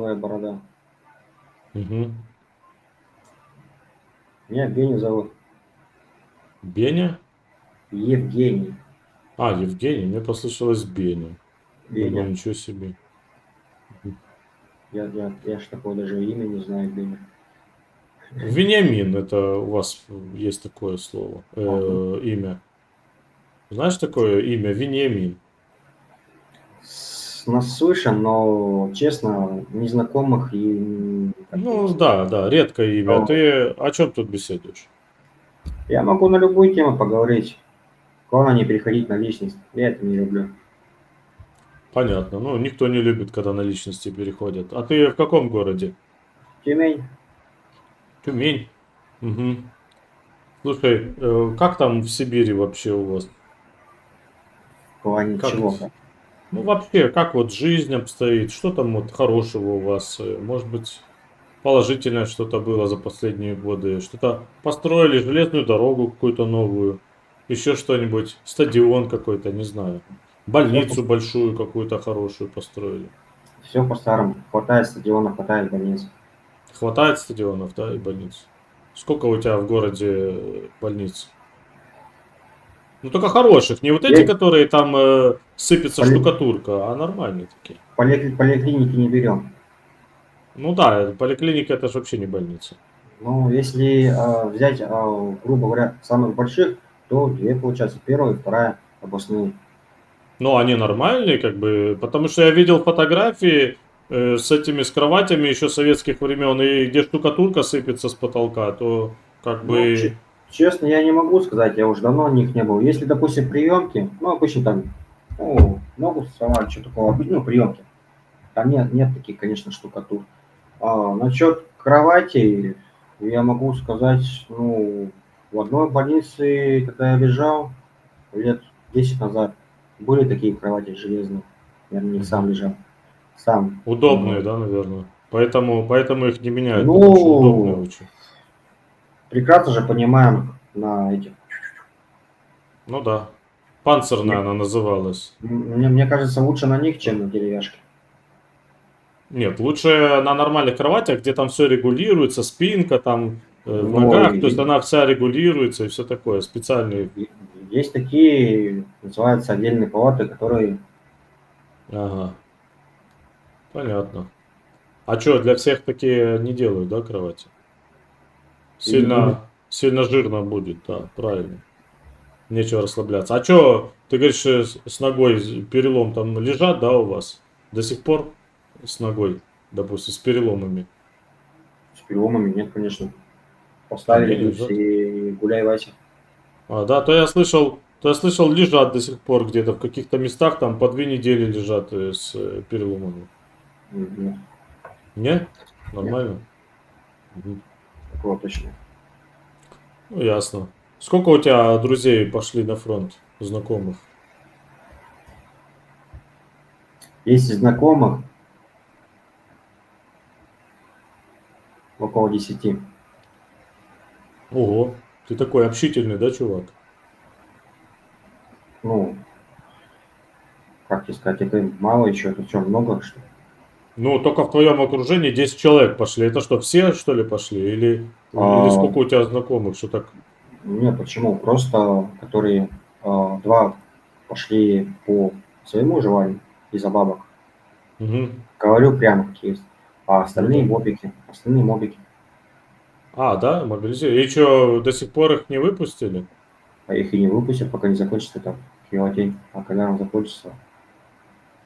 красивая борода. Угу. Меня Евгений зовут. Беня? Евгений. А, Евгений, мне послышалось Беня. Беня. ничего себе. Я, я, я ж такого даже имя не знаю, Беня. Вениамин, это у вас есть такое слово, э, Ага. имя. Знаешь такое имя Вениамин? С- Наслышан, но, честно, незнакомых и... Ну да, да, редкое имя. О. Ты о чем тут беседуешь? Я могу на любую тему поговорить. Главное не переходить на личность. Я это не люблю. Понятно. Ну, никто не любит, когда на личности переходят. А ты в каком городе? Тюмень. Тюмень. Угу. Слушай, э, как там в Сибири вообще у вас? В плане Как чего? Ну, вообще, как вот жизнь обстоит? Что там вот хорошего у вас? Э, Может быть, положительное что-то было за последние годы? Что-то построили, железную дорогу какую-то новую? Еще что-нибудь? Стадион какой-то, не знаю. Больницу большую какую-то хорошую построили. Все по-старому. Хватает стадиона, хватает больниц. Хватает стадионов, да, и больниц? Сколько у тебя в городе э, больниц? Ну, только хороших, не вот эти, Я- которые там э, сыпется Поли- штукатурка, а нормальные такие. Поли- поликлиники не берем. Ну да, поликлиника это же вообще не больница. Ну, если а, взять, а, грубо говоря, самых больших, то две получается. Первая и вторая областные. Ну, они нормальные, как бы, потому что я видел фотографии э, с этими, с кроватями еще советских времен, и где штукатурка сыпется с потолка, то как Ну, бы... че- честно, я не могу сказать, я уже давно в них не был. Если, допустим, приемки, ну, обычно там, ну, ногу сломали, что такого, ну, приемки. Там нет, нет таких, конечно, штукатур. А, насчет кровати, я могу сказать, ну, в одной больнице, когда я лежал, лет 10 назад, были такие кровати железные. Я на них сам лежал. Сам. Удобные, да, наверное. Поэтому, поэтому их не меняют, Ну, потому что удобные очень. Прекрасно же понимаем на этих. Ну да. Панцирная она называлась. Мне, мне кажется, лучше на них, чем на деревяшке. Нет, лучше на нормальных кроватях, где там все регулируется, спинка там э, в ногах, и- то есть она вся регулируется и все такое, специальные. Есть такие, называются отдельные палаты, которые Ага. Понятно. А что, для всех такие не делают, да, кровати? Сильно, сильно жирно будет, да, правильно. Нечего расслабляться. А что, ты говоришь, э, с ногой перелом там лежат, да, у вас? До сих пор с ногой, допустим, с переломами? с переломами нет, конечно. Поставили лежат. и гуляй, Вася. А, да, то я слышал, то я слышал, лежат до сих пор где-то в каких-то местах, там по две недели лежат э, с э, переломами. Нет, Не? Нормально? Мгм. такого точно. Ну, ясно. Сколько у тебя друзей пошли на фронт, знакомых? Есть знакомых около 10. Ого, ты такой общительный, да, чувак? Ну, как тебе сказать, это мало еще, это что, много, что ли? Ну, только в твоем окружении 10 человек пошли. Это что, все, что ли, пошли? Или, А. или сколько у тебя знакомых, что так? Нет, почему? Просто, которые а, два пошли по своему желанию из-за бабок. Мгм. Говорю прямо, как есть. А остальные мобики, остальные мобики. А, да, мобилизировали. И что, до сих пор их не выпустили? А их и не выпустят, пока не закончится там филотень. А когда он закончится,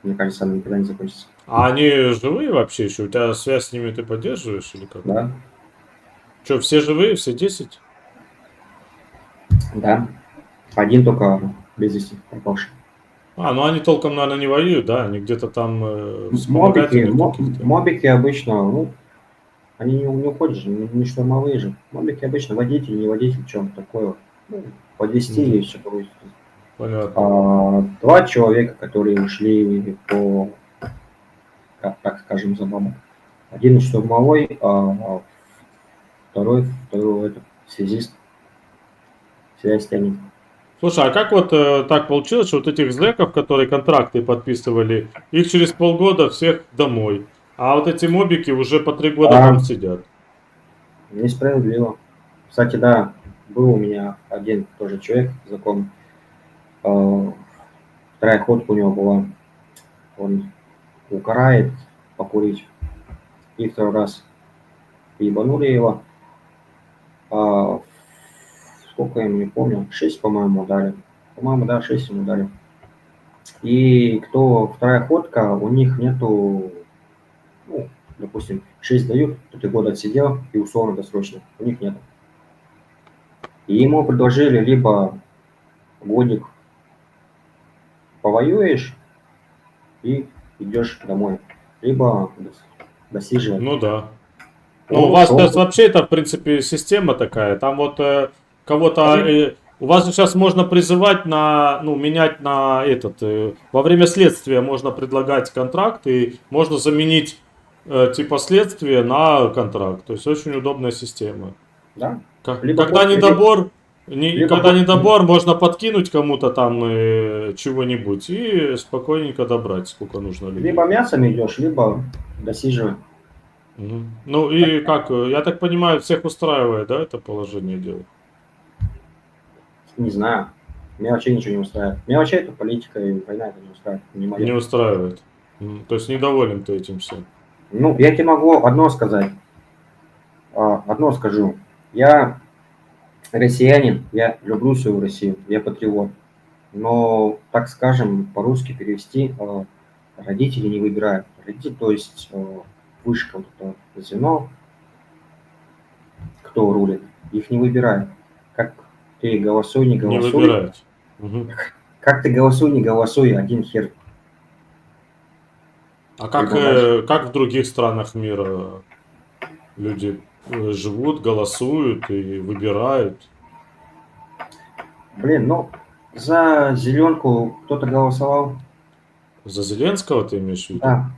мне кажется, он никогда не закончится. А они живые вообще еще? У тебя связь с ними ты поддерживаешь или как? Да? Что, все живые, все 10? Да. Один только без вести пропавший. А, ну они толком, наверное, не воюют, да? Они где-то там э, в Мобики, вспомогательных мо- каких-то. мобики обычно, ну, они не, не уходят же, не, не штурмовые же. Мобики обычно водитель, не водитель, чем такое. Ну, подвести Мгм. и все такое. Понятно. А, два человека, которые ушли по, как, так скажем, за бабок. Один штурмовой, а второй, второй это, связист. Связь тянет. Слушай, а как вот э, так получилось, что вот этих зэков, которые контракты подписывали, их через полгода всех домой? А вот эти мобики уже по три года А. там сидят. Несправедливо. Кстати, да, был у меня один тоже человек знакомый. Э, Вторая ходка у него была. Он угорает покурить. И второй раз ебанули его. А, сколько я не помню. Шесть, по-моему, дали. По-моему, да, шесть ему дали. И кто вторая ходка, у них нету, ну, допустим, 6 дают, то ты год отсидел и условно досрочно. У них нет. И ему предложили либо годик повоюешь и идешь домой, либо дос- досиживать. Ну да. Ну, Ну, у вас то- есть, вообще это, в принципе, система такая. Там вот э, кого-то... э, у вас сейчас можно призывать на... Ну, менять на этот... э, во время следствия можно предлагать контракт и можно заменить э, типа следствие на контракт. То есть очень удобная система. Да? Как- Либо когда после- недобор... не- либо когда после- недобор, можно подкинуть кому-то там э, чего-нибудь и спокойненько добрать, сколько нужно людей. Либо мясом идешь, либо досиживай. Мгм. Ну и как, э, я так понимаю, всех устраивает, да, это положение дела? Не знаю. Меня вообще ничего не устраивает. Меня вообще эта политика и война это не устраивает. Не. Не устраивает. То есть недоволен ты этим всем. Ну, я тебе могу одно сказать. А, Одно скажу. Я россиянин, я люблю свою Россию, я патриот. Но, так скажем, по-русски перевести а, родители не выбирают. Родители, то есть а, вышка, вот это звено, кто рулит, их не выбирают. Как ты голосуй, не Не голосуй. выбирает. Мгм. Как ты голосуй, не голосуй, один хер. А как, э, как в других странах мира люди э, живут, голосуют и выбирают? Блин, ну, за зеленку кто-то голосовал? За Зеленского ты имеешь в виду? Да.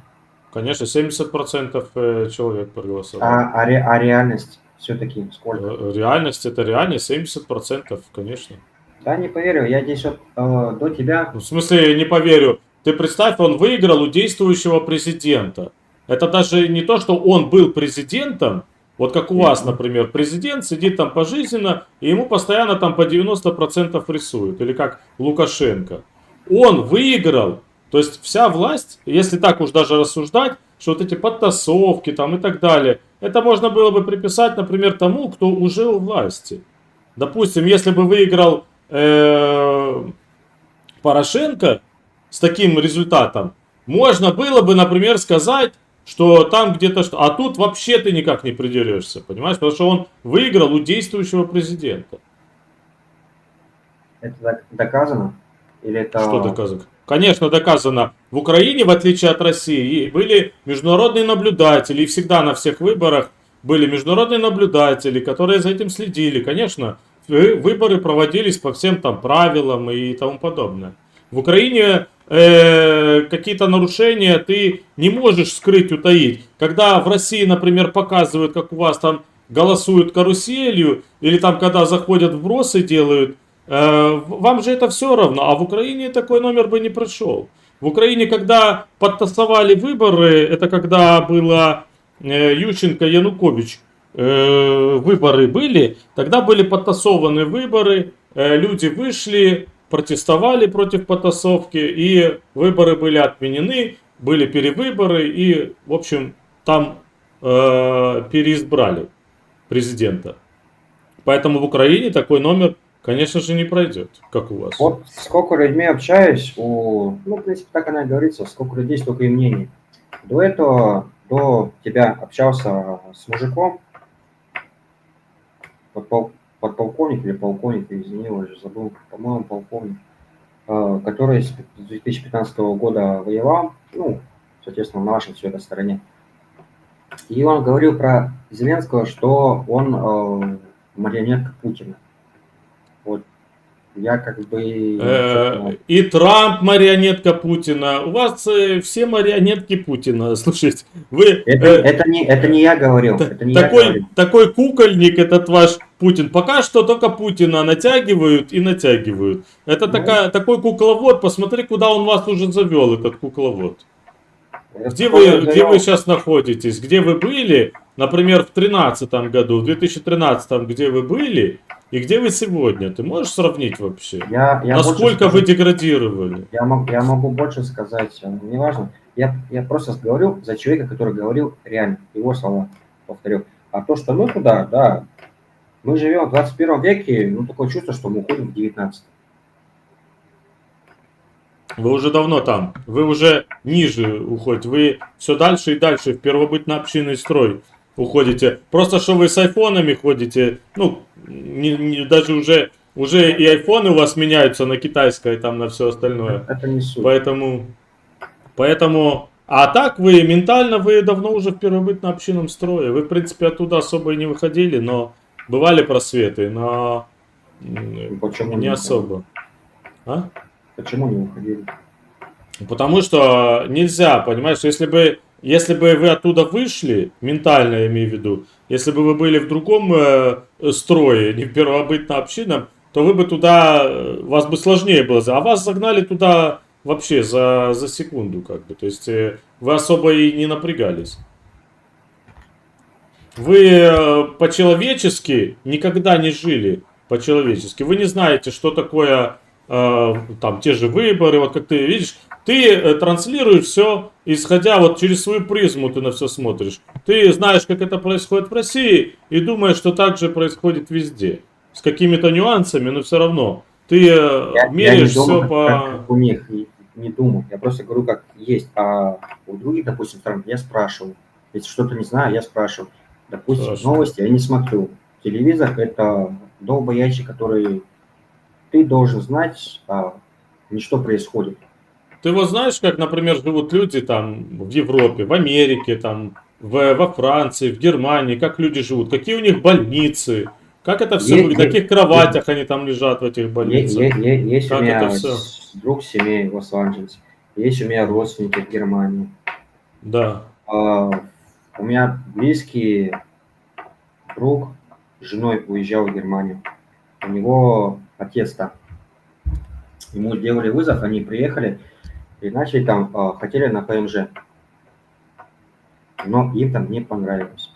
Конечно, 70% э, человек проголосовал. А, а, ре- а реальность все-таки сколько? Э, Реальность это реальность 70%, конечно. Да, не поверю, я здесь вот э, до тебя... Ну, В смысле, не поверю. Ты представь, он выиграл у действующего президента. Это даже не то, что он был президентом, вот как у вас, например, президент сидит там пожизненно, и ему постоянно там по 90% рисуют, или как Лукашенко. Он выиграл, то есть вся власть, если так уж даже рассуждать, что вот эти подтасовки там и так далее, это можно было бы приписать, например, тому, кто уже у власти. Допустим, если бы выиграл э, Порошенко с таким результатом, можно было бы, например, сказать, что там где-то что... А тут вообще ты никак не придерешься, понимаешь? Потому что он выиграл у действующего президента. Это док- доказано? Или это... Что доказано? Конечно, доказано. В Украине, в отличие от России, были международные наблюдатели. И всегда на всех выборах были международные наблюдатели, которые за этим следили. Конечно, вы- выборы проводились по всем там правилам и тому подобное. В Украине э, какие-то нарушения ты не можешь скрыть, утаить. Когда в России, например, показывают, как у вас там голосуют каруселью, или там, когда заходят вбросы делают, Э, Вам же это все равно, а в Украине такой номер бы не прошел. В Украине, когда подтасовали выборы, это когда было э, Ющенко, Янукович, э, выборы были, тогда были подтасованы выборы, э, люди вышли, протестовали против потасовки, и выборы были отменены, были перевыборы, и, в общем, там э, переизбрали президента. Поэтому в Украине такой номер Конечно же, не пройдет, как у вас. Вот сколько людьми общаюсь, у... ну, в принципе, так она и говорится, сколько людей, столько и мнений. До этого, до тебя общался с мужиком, подпол- подполковник или полковник, извини, уже забыл, по-моему, полковник, э, который с 2015 года воевал, ну, соответственно, на нашей все этой стороне. И он говорил про Зеленского, что он э, марионетка Путина. Вот я как бы... Э, И Трамп марионетка Путина. У вас э, все марионетки Путина. Слушайте, вы Это, э, это, не, это не я говорил, это не я такой, говорил. такой кукольник, этот ваш Путин. Пока что только Путина натягивают и натягивают. Это Ну. такая, такой кукловод. Посмотри, куда он вас уже завел, этот кукловод. Где вы, где вы сейчас находитесь? Где вы были, например, в 2013 году, в 2013, где вы были, и где вы сегодня? Ты можешь сравнить вообще? Я, я Насколько вы скажу- деградировали? Я, мог, я могу больше сказать, э, неважно. Я, я просто говорю за человека, который говорил реально, его слова, повторю. А то, что мы туда, да, мы живем в 21 веке, ну, такое чувство, что мы уходим в 19 Вы уже давно там. Вы уже ниже уходите. Вы все дальше и дальше в первобытно-общинный строй уходите. Просто что вы с айфонами ходите, ну, не- не- даже уже, уже и айфоны у вас меняются на китайское и там на все остальное. Это не суть. Поэтому, поэтому, а так вы ментально, вы давно уже в первобытно-общинном строе. Вы, в принципе, оттуда особо и не выходили, но бывали просветы, но м, Почему не не особо. А? Почему не уходили? Потому что нельзя, понимаешь, если бы, если бы вы оттуда вышли, ментально я имею в виду, если бы вы были в другом э, строе, не в первобытно-общинном, то вы бы туда, э, вас бы сложнее было, а вас загнали туда вообще за, за секунду, как бы, то есть э, вы особо и не напрягались. Вы э, по-человечески никогда не жили по-человечески. Вы не знаете, что такое э, там те же выборы, вот как ты видишь, ты э, транслируешь все, исходя вот через свою призму ты на все смотришь. Ты знаешь, как это происходит в России, и думаешь, что так же происходит везде. С какими-то нюансами, но все равно. Ты э, Я, меряешь я не думаю, все как, по... как- как у них, и не думаю. Я просто говорю, как есть. А у других, допустим, стран я спрашиваю. Если что-то не знаю, я спрашиваю. Допустим, Хорошо. новости я не смотрю. Телевизор – это долбоящий, который ты должен знать, а, не что происходит. Ты вот знаешь, как, например, живут люди там в Европе, в Америке, там, в, во Франции, в Германии, как люди живут, какие у них больницы, как это все Е- выглядит, е- на каких кроватях они там лежат в этих больницах. е- е- Есть Как у меня это всё? с- друг семей в Лос-Анджелесе, есть у меня родственники в Германии. Да. А, У меня близкий друг с женой уезжал в Германию. У него отец там. Ему сделали вызов, они приехали и начали там, а, хотели на ПМЖ. Но им там не понравилось.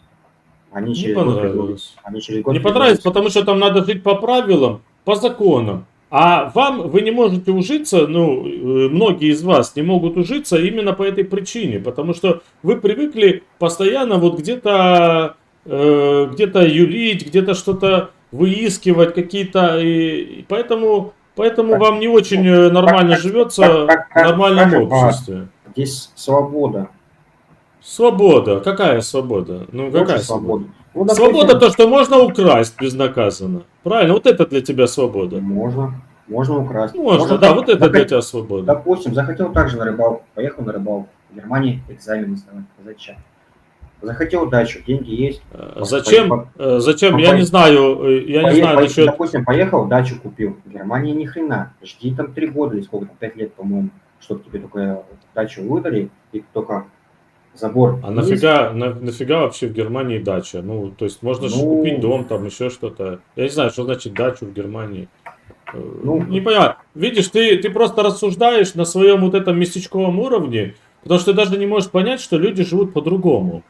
Они Не через год понравилось. Они через год Не понравилось, потому что там надо жить по правилам, по законам. А вам, вы не можете ужиться, ну, э, многие из вас не могут ужиться именно по этой причине, потому что вы привыкли постоянно вот где-то э, где-то юлить, где-то что-то выискивать, какие-то, и, и поэтому, поэтому Так, вам не очень э, нормально так, живется так, так, в так, нормальном а, обществе. Здесь свобода. Свобода. Какая свобода? Ну, какая Больше свобода? Ну, допустим, Свобода то, что можно украсть безнаказанно. Правильно, вот это для тебя свобода. Можно. Можно украсть. Можно, да, вот это для тебя свобода. Допустим, захотел также на рыбалку, поехал на рыбалку. В Германии экзамен сдавать. Зачем? Захотел дачу, деньги есть. Э, Зачем? э, Зачем? Я не знаю, э, я не Пое- знаю пое- насчет... Допустим, поехал, дачу купил. В Германии ни хрена. Жди там три года или сколько, там, пять лет, по-моему, чтобы тебе только дачу выдали и только забор. А есть. нафига, на- нафига вообще в Германии дача? Ну, то есть можно же Ну. купить дом, там еще что-то. Я не знаю, что значит дачу в Германии. Ну. не понимаю. Видишь, ты, ты просто рассуждаешь на своем вот этом местечковом уровне, потому что ты даже не можешь понять, что люди живут по-другому.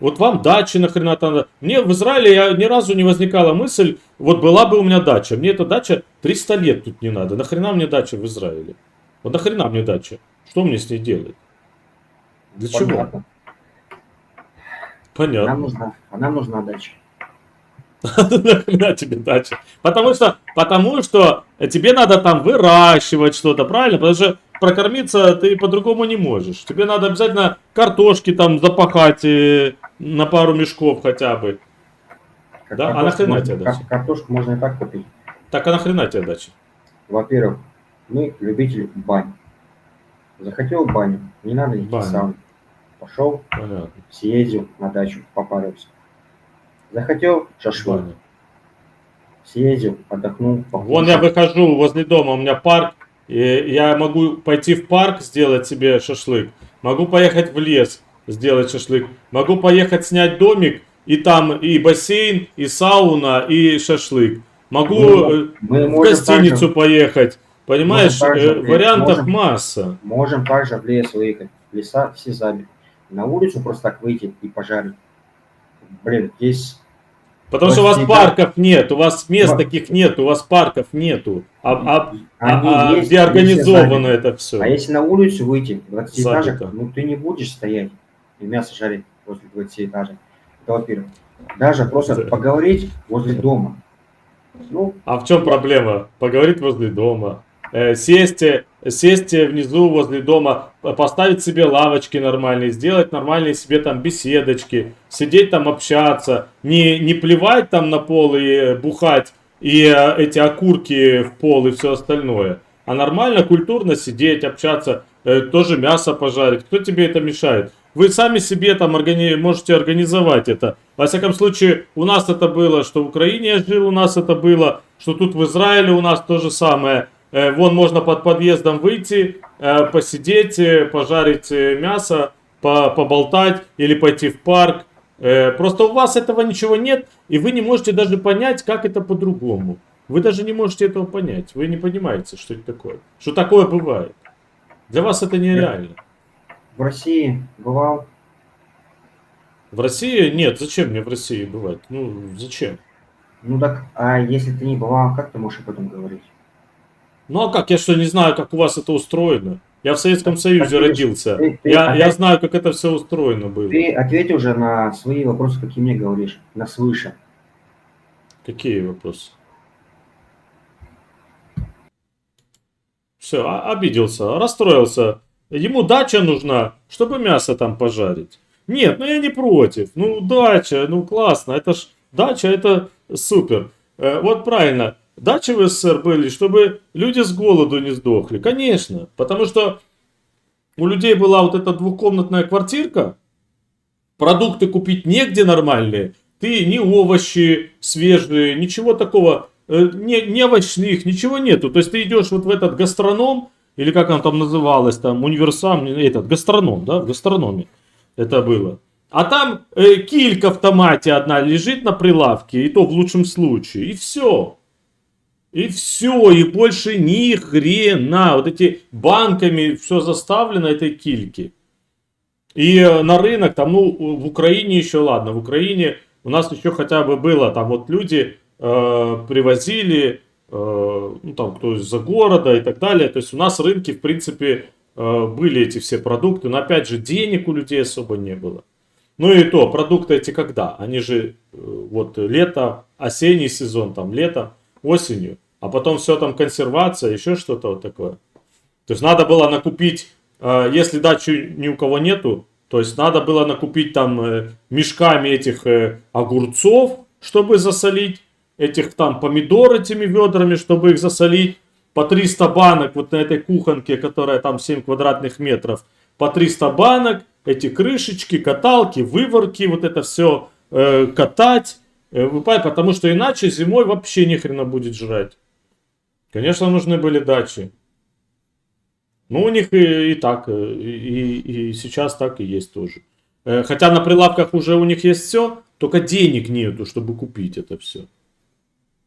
Вот вам дачи нахрена там надо. Мне в Израиле я, ни разу не возникала мысль, вот была бы у меня дача. Мне эта дача 300 лет тут не надо. Нахрена мне дача в Израиле? Вот нахрена мне дача? Что мне с ней делать? Для чего? Понятно. Понятно. Нам нужна, нам нужна дача. Нахрена тебе дача? Потому что, потому что тебе надо там выращивать что-то, правильно? Потому что прокормиться ты по-другому не можешь. Тебе надо обязательно картошки там запахать э, на пару мешков хотя бы. Как Да? А нахрена можно- тебе дача? кар- Картошку можно и так купить. Так а нахрена тебе дача? Во-первых, мы любители бань. Захотел баню, не надо идти Баня. сам. Пошел, Понятно. съездил на дачу, попарился. Захотел шашлык, съездил, отдохнул. Вон я покушал. выхожу возле дома, у меня парк. И я могу пойти в парк сделать себе шашлык. Могу поехать в лес сделать шашлык. Могу поехать снять домик. И там и бассейн, и сауна, и шашлык. Могу Ну, э, мы в гостиницу также- поехать. Понимаешь, также, э, вариантов можем. масса. Можем также в лес выехать. Леса все забиты. На улицу просто так выйти и пожарить. Блин, здесь Потому что у вас парков нет, у вас мест Ва- таких нет, у вас парков нету. А, а- они а- а есть, где организовано это все? А если на улицу выйти, 20-этажек, Занято. ну ты не будешь стоять и мясо жарить возле 20-этажек. Это во-первых. Даже просто Да. поговорить возле дома. Ну, А в чем проблема? Поговорить возле дома. Э, сесть, э, сесть внизу возле дома, поставить себе лавочки нормальные, сделать нормальные себе там беседочки, сидеть там общаться, не, не плевать там на пол и э, бухать, и э, эти окурки в пол и все остальное. А нормально, культурно сидеть, общаться, э, тоже мясо пожарить. Кто тебе это мешает? Вы сами себе там органи- можете организовать это. Во всяком случае, у нас это было, что в Украине я жил, у нас это было, что тут в Израиле у нас то же самое. Э, Вон можно под подъездом выйти, э, посидеть, э, пожарить мясо, по- поболтать или пойти в парк. Просто у вас этого ничего нет, и вы не можете даже понять, как это по-другому. Вы даже не можете этого понять. Вы не понимаете, что это такое. Что такое бывает. Для вас это нереально. в России бывал, В России нет, зачем мне в России бывать? Ну, зачем? ну так, а если ты не бывал, как ты можешь об этом говорить? Ну а как? Я что, не знаю, как у вас это устроено? Я в Советском Союзе ты- родился. ты- ты Я, я опять- знаю, как это все устроено было. Ты ответь уже на свои вопросы, какие мне говоришь, на свыше. Какие вопросы? Все, обиделся, расстроился. Ему дача нужна, чтобы мясо там пожарить. Нет, ну я не против. Ну дача, ну классно. Это ж дача, это супер. Э, вот правильно. Дачи в СССР были, чтобы люди с голоду не сдохли. Конечно. Потому что у людей была вот эта двухкомнатная квартирка. Продукты купить негде нормальные. Ты ни овощи свежие, ничего такого, э, не, не овощных, ничего нету. То есть ты идешь вот в этот гастроном, или как он там называлось, там универсам, этот гастроном, да, в гастрономе это было. А там э, килька в томате одна лежит на прилавке, и то в лучшем случае, и все. И все, и больше ни хрена. Вот эти банками все заставлено этой кильки. И э, на рынок, там, ну, в Украине еще ладно, в Украине у нас еще хотя бы было, там вот люди э, привозили, э, ну, там, кто из-за города и так далее. То есть у нас рынки, в принципе, э, были эти все продукты, но опять же, денег у людей особо не было. Ну и то, продукты эти когда? Они же э, вот лето, осенний сезон, там лето, осенью, а потом все там консервация, еще что-то вот такое. То есть надо было накупить, э, если дачи ни у кого нету, то есть надо было накупить там э, мешками этих э, огурцов, чтобы засолить, этих там помидор этими ведрами, чтобы их засолить, по 300 банок вот на этой кухонке, которая там 7 квадратных метров, по 300 банок, эти крышечки, каталки, выворки, вот это все катать, э, потому что иначе зимой вообще ни хрена будет жрать. Конечно, нужны были дачи. Ну, у них и, и так, э, и, и сейчас так и есть тоже. Э, Хотя на прилавках уже у них есть все, только денег нету, чтобы купить это все.